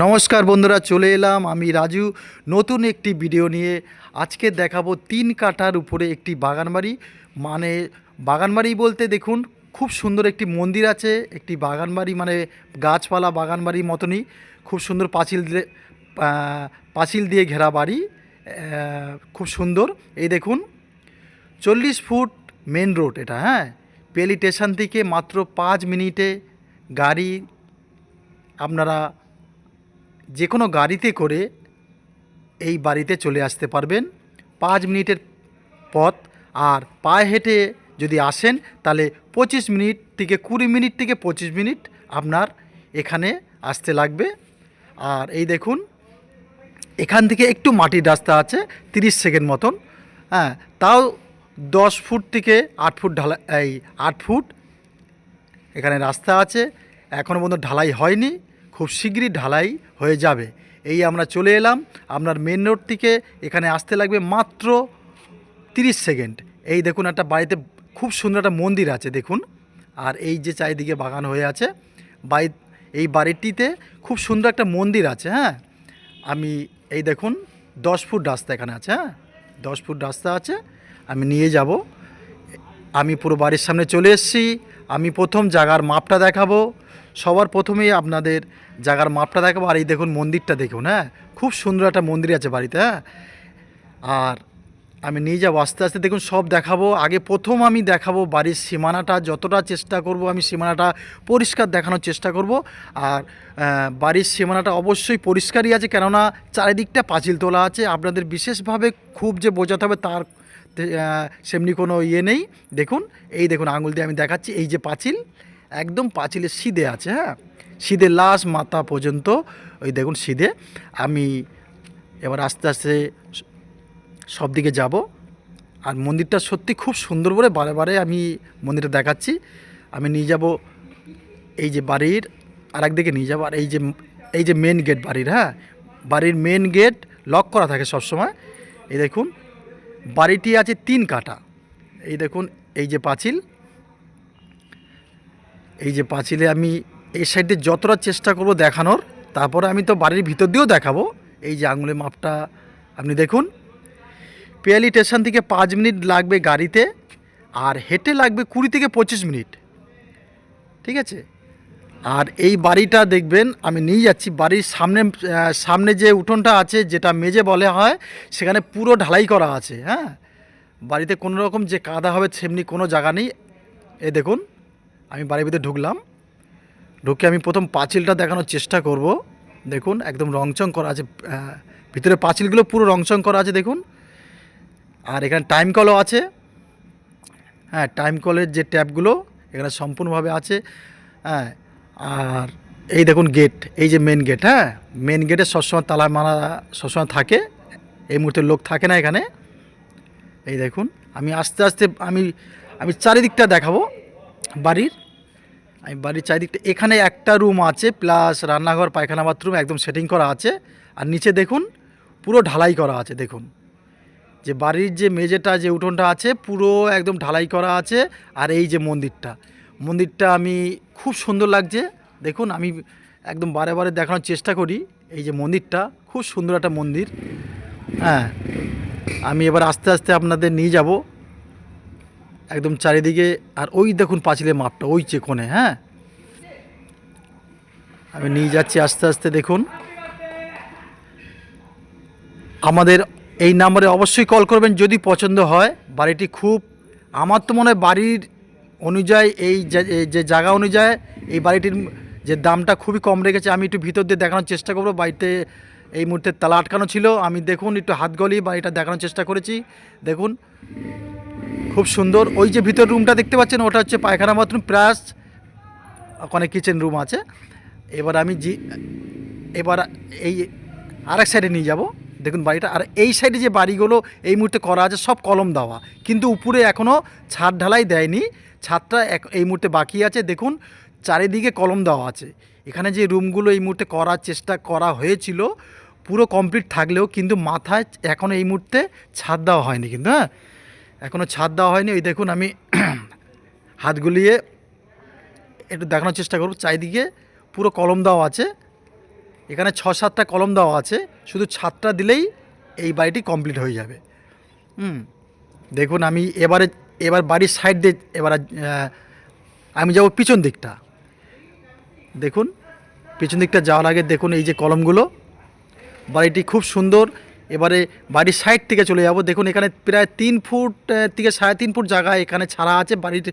নমস্কার বন্ধুরা, চলে এলাম আমি রাজু। নতুন একটি ভিডিও নিয়ে আজকে দেখাবো তিন কাঠার উপরে একটি বাগানবাড়ি। মানে বাগানবাড়ি বলতে দেখুন, খুব সুন্দর একটি মন্দির আছে, একটি বাগানবাড়ি মানে গাছপালা বাগানবাড়ির মতনই। খুব সুন্দর পাঁচিল দিয়ে পাঁচিল দিয়ে ঘেরা বাড়ি খুব সুন্দর। এই দেখুন, চল্লিশ ফুট মেন রোড এটা হ্যাঁ? পেলি স্টেশন থেকে মাত্র পাঁচ মিনিটে গাড়ি আপনারা যে কোনো গাড়িতে করে এই বাড়িতে চলে আসতে পারবেন। পাঁচ মিনিটের পথ। আর পায়ে হেঁটে যদি আসেন, তাহলে পঁচিশ মিনিট থেকে কুড়ি মিনিট থেকে পঁচিশ মিনিট আপনার এখানে আসতে লাগবে। আর এই দেখুন, এখান থেকে একটু মাটির রাস্তা আছে, তিরিশ সেকেন্ড মতন। হ্যাঁ তাও দশ ফুট থেকে আট ফুট ঢালা এই আট ফুট। এখানে রাস্তা আছে। এখনও পর্যন্ত ঢালাই হয়নি। খুব শীঘ্রই ঢালাই হয়ে যাবে। এই আমরা চলে এলাম। আপনার মেন রোড থেকে এখানে আসতে লাগবে মাত্র তিরিশ সেকেন্ড। এই দেখুন একটা বাড়িতে খুব সুন্দর একটা মন্দির আছে, দেখুন। আর এই যে চারিদিকে বাগান হয়ে আছে, বাড়ি, এই বাড়িটিতে খুব সুন্দর একটা মন্দির আছে হ্যাঁ? আমি এই দেখুন, দশ ফুট রাস্তা এখানে আছে হ্যাঁ? দশ ফুট রাস্তা আছে, আমি নিয়ে যাব। আমি পুরো বাড়ির সামনে চলে এসেছি। আমি প্রথম জায়গার মাপটা দেখাবো। সবার প্রথমেই আপনাদের জায়গার মাপটা দেখাবো, আর এই দেখুন মন্দিরটা দেখুন হ্যাঁ? খুব সুন্দর একটা মন্দির আছে বাড়িতে হ্যাঁ? আর আমি নিয়ে যাব, আস্তে আস্তে দেখুন সব দেখাবো। আগে প্রথম আমি দেখাবো বাড়ির সীমানাটা, যতটা চেষ্টা করব আমি সীমানাটা পরিষ্কার দেখানোর চেষ্টা করব। আর বাড়ির সীমানাটা অবশ্যই পরিষ্কারই আছে, কেননা চারিদিকটা পাঁচিল তোলা আছে। আপনাদের বিশেষভাবে খুব যে বোঝাতে হবে তার সেমনি কোনো ইয়ে নেই। দেখুন, এই দেখুন আঙুল দিয়ে আমি দেখাচ্ছি, এই যে পাঁচিল একদম পাঁচিলের সিদে আছে হ্যাঁ? সিধে লাশ মাথা পর্যন্ত, ওই দেখুন সিধে। আমি এবার আস্তে আস্তে সব দিকে যাব। আর মন্দিরটা সত্যি খুব সুন্দর করে বারে বারে আমি মন্দিরটা দেখাচ্ছি। আমি নিয়ে যাব এই যে বাড়ির আর একদিকে নিয়ে যাব। আর এই যে এই যে মেন গেট বাড়ির হ্যাঁ? বাড়ির মেন গেট লক করা থাকে সবসময়। এই দেখুন, বাড়িটি আছে তিন কাটা এই দেখুন, এই যে পাঁচিল। এই যে পাঁচিলে আমি এই সাইডে যতটা চেষ্টা করব দেখানোর, তারপরে আমি তো বাড়ির ভিতর দিয়েও দেখাবো। এই যে আঙুলের মাপটা, আপনি দেখুন। পিয়ালি স্টেশন থেকে পাঁচ মিনিট লাগবে গাড়িতে, আর হেঁটে লাগবে কুড়ি থেকে পঁচিশ মিনিট। ঠিক আছে? আর এই বাড়িটা দেখবেন, আমি নিয়ে যাচ্ছি বাড়ির সামনে সামনে যে উঠোনটা আছে, যেটা মেজে বলে হয়, সেখানে পুরো ঢালাই করা আছে হ্যাঁ? বাড়িতে কোনো রকম যে কাদা হবে, সেমনি কোনো জায়গা নেই। এ দেখুন। আমি বাড়ির ভিতরে ঢুকলাম। ঢুকে আমি প্রথম পাঁচিলটা দেখানোর চেষ্টা করব। দেখুন, একদম রংচং করা আছে ভিতরে পাঁচিলগুলো পুরো রংচং করা আছে, দেখুন। আর এখানে টাইম কলও আছে। হ্যাঁ টাইম কলের যে ট্যাপগুলো এখানে সম্পূর্ণভাবে আছে। হ্যাঁ আর এই দেখুন গেট এই যে মেন গেট হ্যাঁ মেন গেটে সবসময় তালা মারা সবসময় থাকে। এই মুহূর্তে লোক থাকে না এখানে। এই দেখুন, আমি আস্তে আস্তে, আমি আমি চারিদিকটা দেখাবো বাড়ির। আমি বাড়ির চারিদিকটা, এখানে একটা রুম আছে প্লাস রান্নাঘর, পায়খানা বাথরুম একদম সেটিং করা আছে। আর নিচে দেখুন, পুরো ঢালাই করা আছে, দেখুন। যে বাড়ির যে মেঝেটা, যে উঠোনটা আছে, পুরো একদম ঢালাই করা আছে। আর এই যে মন্দিরটা মন্দিরটা আমি খুব সুন্দর লাগছে। দেখুন, আমি একদম বারে বারে দেখানোর চেষ্টা করি, এই যে মন্দিরটা, খুব সুন্দর একটা মন্দির। হ্যাঁ আমি এবার আস্তে আস্তে আপনাদের নিয়ে যাব। একদম চারিদিকে, আর ওই দেখুন পাঁচিলের মাপটা ওই কোণে হ্যাঁ? আমি নিয়ে যাচ্ছি আস্তে আস্তে, দেখুন। আমাদের এই নাম্বারে অবশ্যই কল করবেন যদি পছন্দ হয়। বাড়িটি খুব, আমার তো মনে হয় বাড়ির অনুযায়ী এই যে- জায়গা অনুযায়ী এই বাড়িটির যে দামটা খুবই কম রেখেছে। আমি একটু ভিতর দিয়ে দেখানোর চেষ্টা করব। বাড়িতে এই মুহূর্তে তালা আটকানো ছিল। আমি দেখুন, একটু হাত গলিয়ে বাড়িটা দেখানোর চেষ্টা করেছি। দেখুন খুব সুন্দর। ওই যে ভিতর রুমটা দেখতে পাচ্ছেন, ওটা হচ্ছে পায়খানা বাথরুম প্লাস ওখানে কিচেন রুম আছে। এবার আমি জি, এবার এই আরেক সাইডে নিয়ে যাব। দেখুন বাড়িটা, আর এই সাইডে যে বাড়িগুলো এই মুহূর্তে করা আছে, সব কলম দেওয়া। কিন্তু উপরে এখনও ছাদ ঢালাই দেয়নি। ছাদটা এই মুহূর্তে বাকি আছে। দেখুন, চারিদিকে কলম দেওয়া আছে। এখানে যে রুমগুলো এই মুহূর্তে করার চেষ্টা করা হয়েছিল, পুরো কমপ্লিট থাকলেও কিন্তু মাথায় এখনও এই মুহূর্তে ছাদ দেওয়া হয়নি কিন্তু হ্যাঁ? এখনও ছাদ দেওয়া হয়নি। ওই দেখুন আমি হাত গুলিয়ে একটু দেখানোর চেষ্টা করব। চারিদিকে পুরো কলম দেওয়া আছে। এখানে ছ সাতটা কলম দেওয়া আছে। শুধু ছাদটা দিলেই এই বাড়িটি কমপ্লিট হয়ে যাবে। হুম, দেখুন আমি এবারে, এবার বাড়ির সাইড দিয়ে এবার আমি যাব পিছন দিকটা। দেখুন, পিছন দিকটা যাওয়ার আগে দেখুন এই যে কলমগুলো। বাড়িটি খুব সুন্দর। এবারে বাড়ির সাইড থেকে চলে যাব। দেখুন, এখানে প্রায় তিন ফুট থেকে সাড়ে তিন ফুট জায়গা এখানে ছাড়া আছে বাড়ির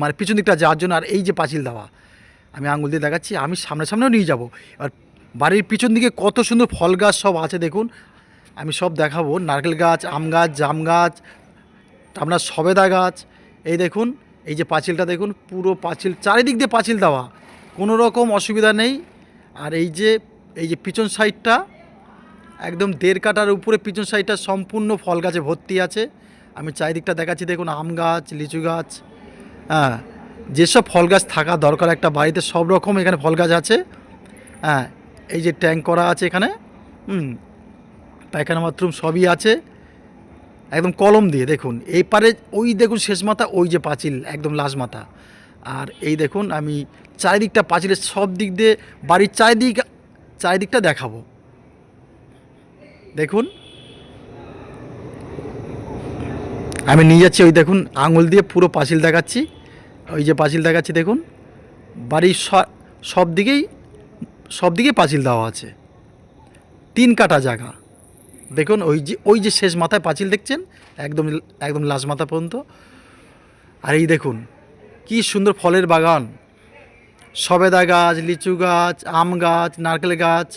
মানে পিছন দিকটা যাওয়ার জন্য। আর এই যে পাঁচিল দেওয়া, আমি আঙুল দিয়ে দেখাচ্ছি, আমি সামনে সামনেও নিয়ে যাব। আর বাড়ির পিছন দিকে কত সুন্দর ফল গাছ সব আছে, দেখুন। আমি সব দেখাবো। নারকেল গাছ, আম গাছ, জাম গাছ আপনার সবেদা গাছ। এই দেখুন, এই যে পাঁচিলটা দেখুন, পুরো পাঁচিল, চারিদিক দিয়ে পাঁচিল দেওয়া। কোনো রকম অসুবিধা নেই। আর এই যে এই যে পিছন সাইডটা একদম দেড় কাটার উপরে পিছন সাইডটা সম্পূর্ণ ফল গাছে ভর্তি আছে। আমি চারিদিকটা দেখাচ্ছি, দেখুন আম গাছ, লিচু গাছ। হ্যাঁ যেসব ফল গাছ থাকা দরকার একটা বাড়িতে, সব রকম এখানে ফল গাছ আছে। হ্যাঁ এই যে ট্যাঙ্ক করা আছে এখানে, হুম, পায়খানা বাথরুম সবই আছে। একদম কলম দিয়ে, দেখুন, এই পারে ওই দেখুন শেষ মাথা, ওই যে পাঁচিল, একদম লাশ মাথা। আর এই দেখুন, আমি চারিদিকটা পাঁচিলের সব দিক দিয়ে, বাড়ির চারিদিক, চারিদিকটা দেখাবো। দেখুন। আমি নিয়ে যাচ্ছি ওই দেখুন, আঙুল দিয়ে পুরো পাঁচিল দেখাচ্ছি। ওই যে পাঁচিল দেখাচ্ছি, দেখুন। বাড়ির সব দিকেই সব দিকেই পাঁচিল দেওয়া আছে। তিন কাটা জায়গা। দেখুন, ওই যে ওই যে শেষ মাথায় পাঁচিল দেখছেন? একদম একদম লাশ মাথা পর্যন্ত। আর এই দেখুন, কি সুন্দর ফলের বাগান। সবেদা গাছ, লিচু গাছ, আম গাছ, নারকেল গাছ।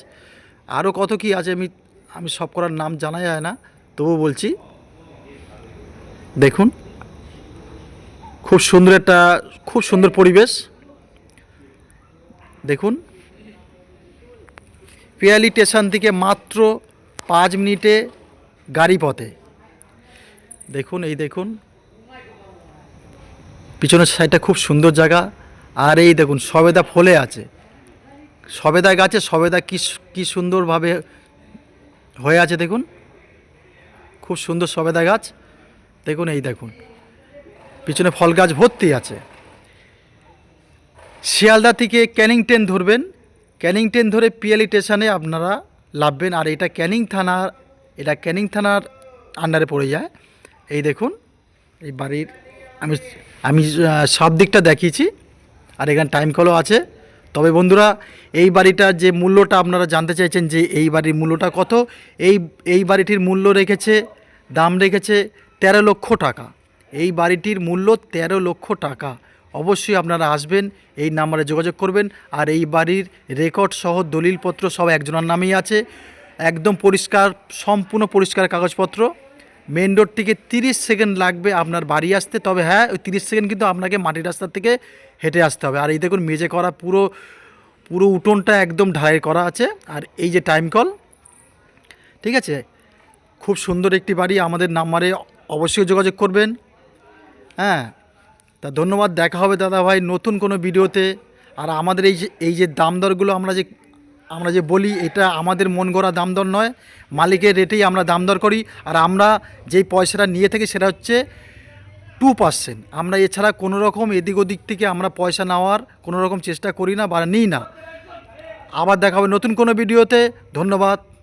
আরও কত কি আছে আমি আমি সব করার নাম জানা যায় না, তবু বলছি, দেখুন, খুব সুন্দর একটা, খুব সুন্দর পরিবেশ। দেখুন, পিয়ালি স্টেশন থেকে মাত্র পাঁচ মিনিটে গাড়ি পথে। দেখুন, এই দেখুন, পিছনের সাইডটা খুব সুন্দর জায়গা, আর এই দেখুন, সবেদা ফলে আছে। সবেদা গাছে সবেদা কি কি সুন্দরভাবে হয়ে আছে দেখুন। খুব সুন্দর সবেদা গাছ। দেখুন এই দেখুন। পিছনে ফল গাছ ভর্তি আছে। শিয়ালদা থেকে ক্যানিং ট্রেন ধরবেন। ক্যানিং ট্রেন ধরে পিয়ালি স্টেশনে আপনারা লাভবেন। আর এটা ক্যানিং থানার এটা ক্যানিং থানার আন্ডারে পড়ে যায়। এই দেখুন, এই বাড়ির আমি আমি সব দিকটা দেখিয়েছি। আর এখানে টাইম কলও আছে। তবে বন্ধুরা, এই বাড়িটার যে মূল্যটা আপনারা জানতে চাইছেন যে এই বাড়ির মূল্যটা কত, এই এই বাড়িটির মূল্য রেখেছে, দাম রেখেছে তেরো লক্ষ টাকা। এই বাড়িটির মূল্য তেরো লক্ষ টাকা। অবশ্যই আপনারা আসবেন, এই নাম্বারে যোগাযোগ করবেন আর এই বাড়ির রেকর্ড সহ দলিলপত্র সব একজনের নামেই আছে। একদম পরিষ্কার, সম্পূর্ণ পরিষ্কার কাগজপত্র। মেন রোড থেকে তিরিশ সেকেন্ড লাগবে আপনার বাড়ি আসতে। তবে হ্যাঁ ওই তিরিশ সেকেন্ড কিন্তু আপনাকে মাটির রাস্তার থেকে হেঁটে আসতে হবে। আর এই দেখুন মেজে করা পুরো পুরো উঠোনটা একদম ঢালাই করা আছে। আর এই যে টাইম কল ঠিক আছে? খুব সুন্দর একটি বাড়ি, আমাদের নাম্বারে অবশ্যই যোগাযোগ করবেন। হ্যাঁ তা ধন্যবাদ, দেখা হবে দাদা ভাই নতুন কোনো ভিডিওতে আর আমাদের এই যে এই যে দাম দরগুলো আমরা যে আমরা যে বলি, এটা আমাদের মন গড়া দাম দর নয়। মালিকের রেটেই আমরা দাম দর করি। আর আমরা যেই পয়সাটা নিয়ে থাকি, সেটা হচ্ছে টু পার্সেন্ট আমরা এছাড়া কোনো রকম এদিক ওদিক থেকে আমরা পয়সা নেওয়ার কোনো রকম চেষ্টা করি না বা নিই না। আবার দেখা হবে নতুন কোনো ভিডিওতে। ধন্যবাদ।